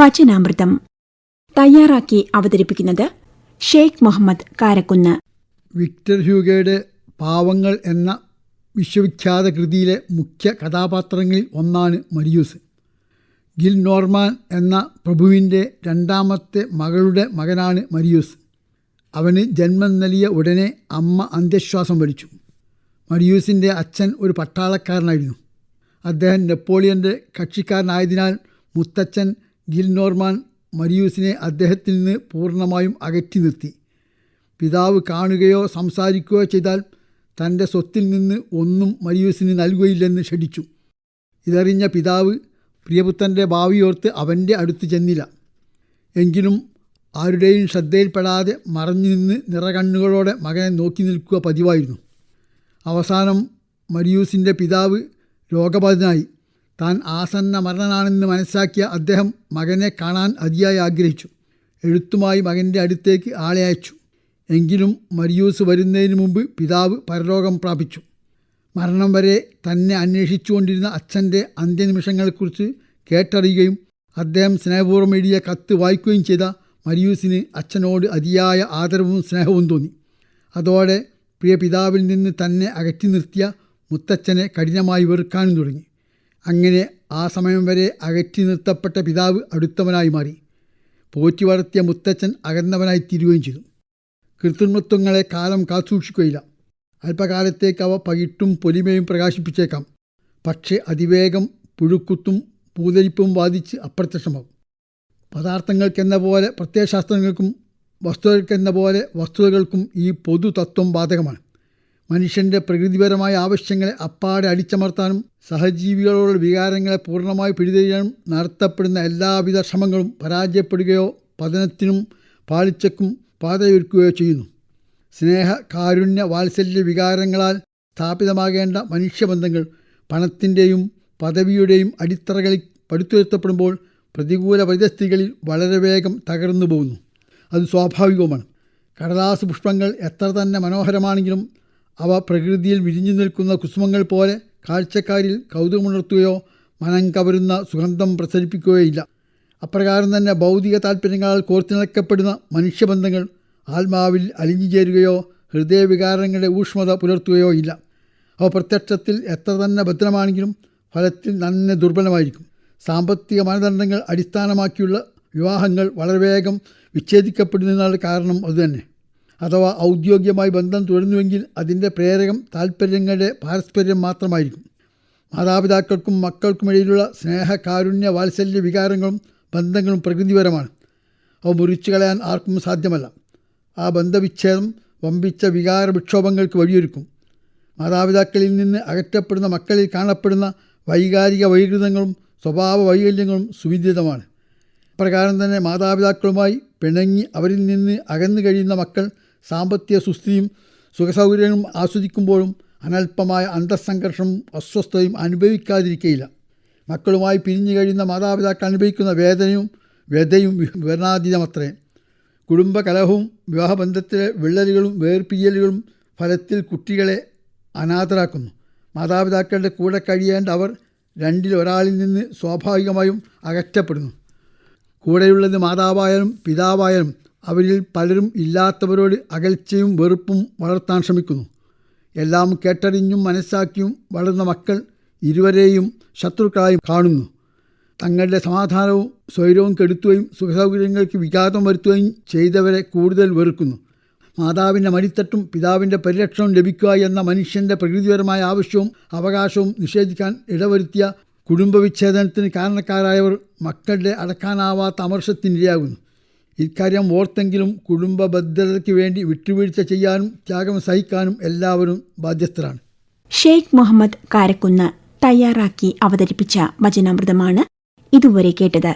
വചനാമൃതം. തയ്യാറാക്കി അവതരിപ്പിക്കുന്നത് ഷെയ്ഖ് മുഹമ്മദ് കാരക്കുന്ന്. വിക്ടർ ഹ്യൂഗയുടെ പാവങ്ങൾ എന്ന വിശ്വവിഖ്യാത കൃതിയിലെ മുഖ്യ കഥാപാത്രങ്ങളിൽ ഒന്നാണ് മരിയൂസ്. ഗിൽ നോർമാൻ എന്ന പ്രഭുവിന്റെ രണ്ടാമത്തെ മകളുടെ മകനാണ് മരിയൂസ്. അവന് ജന്മം നൽകിയ ഉടനെ അമ്മ അന്ത്യശ്വാസം വലിച്ചു. മരിയൂസിന്റെ അച്ഛൻ ഒരു പട്ടാളക്കാരനായിരുന്നു. അദ്ദേഹം നെപ്പോളിയന്റെ കക്ഷിക്കാരനായതിനാൽ മുത്തച്ഛൻ ഗിൽ നോർമാൻ മരിയൂസിനെ അദ്ദേഹത്തിൽ നിന്ന് പൂർണമായും അകറ്റി നിർത്തി. പിതാവ് കാണുകയോ സംസാരിക്കുകയോ ചെയ്താൽ തന്റെ സ്വത്തിൽ നിന്ന് ഒന്നും മരിയൂസിന് നൽകുകയില്ലെന്ന് ക്ഷണിച്ചു. ഇതറിഞ്ഞ പിതാവ് പ്രിയപുത്രന്റെ ഭാവിയോർത്ത് അവന്റെ അടുത്ത് ചെന്നില്ല. എങ്കിലും ആരുടെയും ശ്രദ്ധയിൽപ്പെടാതെ മറഞ്ഞു നിന്ന് നിറകണ്ണുകളോടെ മകനെ നോക്കി നിൽക്കുക പതിവായിരുന്നു. അവസാനം മരിയൂസിന്റെ പിതാവ് രോഗബാധിതനായി. താൻ ആസന്ന മരണനാണെന്ന് മനസ്സാക്കിയ അദ്ദേഹം മകനെ കാണാൻ അതിയായി ആഗ്രഹിച്ചു. എഴുത്തുമായി മകന്റെ അടുത്തേക്ക് ആളെ അയച്ചു. എങ്കിലും മരിയൂസ് വരുന്നതിന് മുമ്പ് പിതാവ് പരലോകം പ്രാപിച്ചു. മരണം വരെ തന്നെ അന്വേഷിച്ചുകൊണ്ടിരുന്ന അച്ഛന്റെ അന്ത്യനിമിഷങ്ങളെക്കുറിച്ച് കേട്ടറിയുകയും അദ്ദേഹം സ്നേഹപൂർവം എഴുതിയ കത്ത് വായിക്കുകയും ചെയ്ത മരിയൂസിന് അച്ഛനോട് അതിയായ ആദരവും സ്നേഹവും തോന്നി. അതോടെ പ്രിയ പിതാവിൽ നിന്ന് തന്നെ അകറ്റി നിർത്തിയ മുത്തച്ഛനെ കഠിനമായി വെറുക്കാനും തുടങ്ങി. അങ്ങനെ ആ സമയം വരെ അകറ്റി നിർത്തപ്പെട്ട പിതാവ് അടുത്തവനായി മാറി. പോറ്റി വളർത്തിയ മുത്തച്ഛൻ അകന്നവനായി തീരുകയും ചെയ്തു. കൃത്രിമത്വങ്ങളെ കാലം കാത്തുസൂക്ഷിക്കുകയില്ല. അല്പകാലത്തേക്ക് അവ പകിട്ടും പൊലിമയും പ്രകാശിപ്പിച്ചേക്കാം. പക്ഷേ അതിവേഗം പുഴുക്കുത്തും പൂതരിപ്പും ബാധിച്ച് അപ്രത്യക്ഷമാകും. പദാർത്ഥങ്ങൾക്കെന്ന പോലെ പ്രത്യയശാസ്ത്രങ്ങൾക്കും വസ്തുക്കൾക്കെന്ന പോലെ വസ്തുതകൾക്കും ഈ പൊതുതത്വം ബാധകമാണ്. മനുഷ്യന്റെ പ്രകൃതിപരമായ ആവശ്യങ്ങളെ അപ്പാടെ അടിച്ചമർത്താനും സഹജീവികളോടുള്ള വികാരങ്ങളെ പൂർണമായി പിടിതെയ്യാനും നടത്തപ്പെടുന്ന എല്ലാവിധ ശ്രമങ്ങളും പരാജയപ്പെടുകയോ പതനത്തിനും പാളിച്ചക്കും പാതയൊരുക്കുകയോ ചെയ്യുന്നു. സ്നേഹ കാരുണ്യ വാത്സല്യ വികാരങ്ങളാൽ സ്ഥാപിതമാകേണ്ട മനുഷ്യബന്ധങ്ങൾ പണത്തിന്റെയും പദവിയുടെയും അടിത്തറകളിൽ പടുത്തുയർത്തപ്പെടുമ്പോൾ പ്രതികൂല പരിതസ്ഥിതികളിൽ വളരെ വേഗം തകർന്നു പോകുന്നു അത് സ്വാഭാവികവുമാണ്. കടലാസ് പുഷ്പങ്ങൾ എത്ര തന്നെ മനോഹരമാണെങ്കിലും അവ പ്രകൃതിയിൽ വിരിഞ്ഞു നിൽക്കുന്ന കുസുമങ്ങൾ പോലെ കാഴ്ചക്കാരിൽ കൗതുകമുണർത്തുകയോ മനം കവരുന്ന സുഗന്ധം പ്രസരിപ്പിക്കുകയോ ഇല്ല അപ്രകാരം തന്നെ ഭൗതിക താല്പര്യങ്ങളാൽ കോർത്തിണക്കപ്പെടുന്ന മനുഷ്യബന്ധങ്ങൾ ആത്മാവിൽ അലിഞ്ഞു ചേരുകയോ ഹൃദയവികാരങ്ങളുടെ ഊഷ്മത പുലർത്തുകയോ ഇല്ല. അവ പ്രത്യക്ഷത്തിൽ എത്ര തന്നെ ഭദ്രമാണെങ്കിലും ഫലത്തിൽ നന്നെ ദുർബലമായിരിക്കും. സാമ്പത്തിക മാനദണ്ഡങ്ങൾ അടിസ്ഥാനമാക്കിയുള്ള വിവാഹങ്ങൾ വളരെ വേഗം വിച്ഛേദിക്കപ്പെടുന്നതിനുള്ള കാരണം അതുതന്നെ അഥവാ ഔദ്യോഗികമായി ബന്ധം തുടരുന്നുവെങ്കിൽ അതിന്റെ പ്രേരകം താൽപ്പര്യങ്ങളുടെ പാരസ്പര്യം മാത്രമായിരിക്കും. മാതാപിതാക്കൾക്കും മക്കൾക്കുമിടയിലുള്ള സ്നേഹ കാരുണ്യ വാത്സല്യ വികാരങ്ങളും ബന്ധങ്ങളും പ്രകൃതിപരമാണ്. അവ മുറിച്ചു കളയാൻ ആർക്കും സാധ്യമല്ല. ആ ബന്ധവിച്ഛേദം വമ്പിച്ച വികാര വിക്ഷോഭങ്ങൾക്ക് വഴിയൊരുക്കും. മാതാപിതാക്കളിൽ നിന്ന് അകറ്റപ്പെടുന്ന മക്കളിൽ കാണപ്പെടുന്ന വൈകാരിക വൈകൃതങ്ങളും സ്വഭാവ വൈകല്യങ്ങളും സുവിദിതമാണ് പ്രകാരം തന്നെ മാതാപിതാക്കളുമായി പിണങ്ങി അവരിൽ നിന്ന് അകന്നു കഴിയുന്ന മക്കൾ സാമ്പത്തിക സുസ്ഥിതിയും സുഖസൗകര്യങ്ങളും ആസ്വദിക്കുമ്പോഴും അനൽപമായ അന്തസ്സംഘർഷവും അസ്വസ്ഥതയും അനുഭവിക്കാതിരിക്കയില്ല. മക്കളുമായി പിരിഞ്ഞു കഴിയുന്ന മാതാപിതാക്കൾ അനുഭവിക്കുന്ന വേദനയും വ്യതയും വിവരണാതീതമത്രേ. കുടുംബകലഹവും വിവാഹബന്ധത്തിലെ വിള്ളലുകളും വേർപിരിയലുകളും ഫലത്തിൽ കുട്ടികളെ അനാഥരാക്കുന്നു. മാതാപിതാക്കളുടെ കൂടെ കഴിയേണ്ട അവർ രണ്ടിൽ ഒരാളിൽ നിന്ന് സ്വാഭാവികമായും അകറ്റപ്പെടുന്നു. കൂടെയുള്ളത് മാതാവായാലും പിതാവായാലും അവരിൽ പലരും ഇല്ലാത്തവരോട് അകൽച്ചയും വെറുപ്പും വളർത്താൻ ശ്രമിക്കുന്നു. എല്ലാം കേട്ടറിഞ്ഞും മനസ്സാക്കിയും വളർന്ന മക്കൾ ഇരുവരെയും ശത്രുക്കളായി കാണുന്നു. തങ്ങളുടെ സമാധാനവും സ്വൈരവും കെടുത്തുകയും സുഖസൗകര്യങ്ങൾക്ക് വിഘാതം വരുത്തുകയും ചെയ്തവരെ കൂടുതൽ വെറുക്കുന്നു. മാതാവിന്റെ മടിത്തട്ടും പിതാവിന്റെ പരിരക്ഷണവും ലഭിക്കുക എന്ന മനുഷ്യന്റെ പ്രകൃതിപരമായ ആവശ്യവും അവകാശവും നിഷേധിക്കാൻ ഇടവരുത്തിയ കുടുംബവിച്ഛേദനത്തിന് കാരണക്കാരായവർ മക്കളുടെ അടക്കാനാവാത്ത അമർഷത്തിനിരയാകുന്നു. ഇക്കാര്യം ഓർത്തെങ്കിലും കുടുംബ ഭദ്രതയ്ക്ക് വേണ്ടി വിട്ടുവീഴ്ച ചെയ്യാനും ത്യാഗം സഹിക്കാനും എല്ലാവരും ബാധ്യസ്ഥരാണ്. ഷെയ്ഖ് മുഹമ്മദ് കാരക്കുന്ന് തയ്യാറാക്കി അവതരിപ്പിച്ച വചനാമൃതമാണ് ഇതുവരെ കേട്ടത്.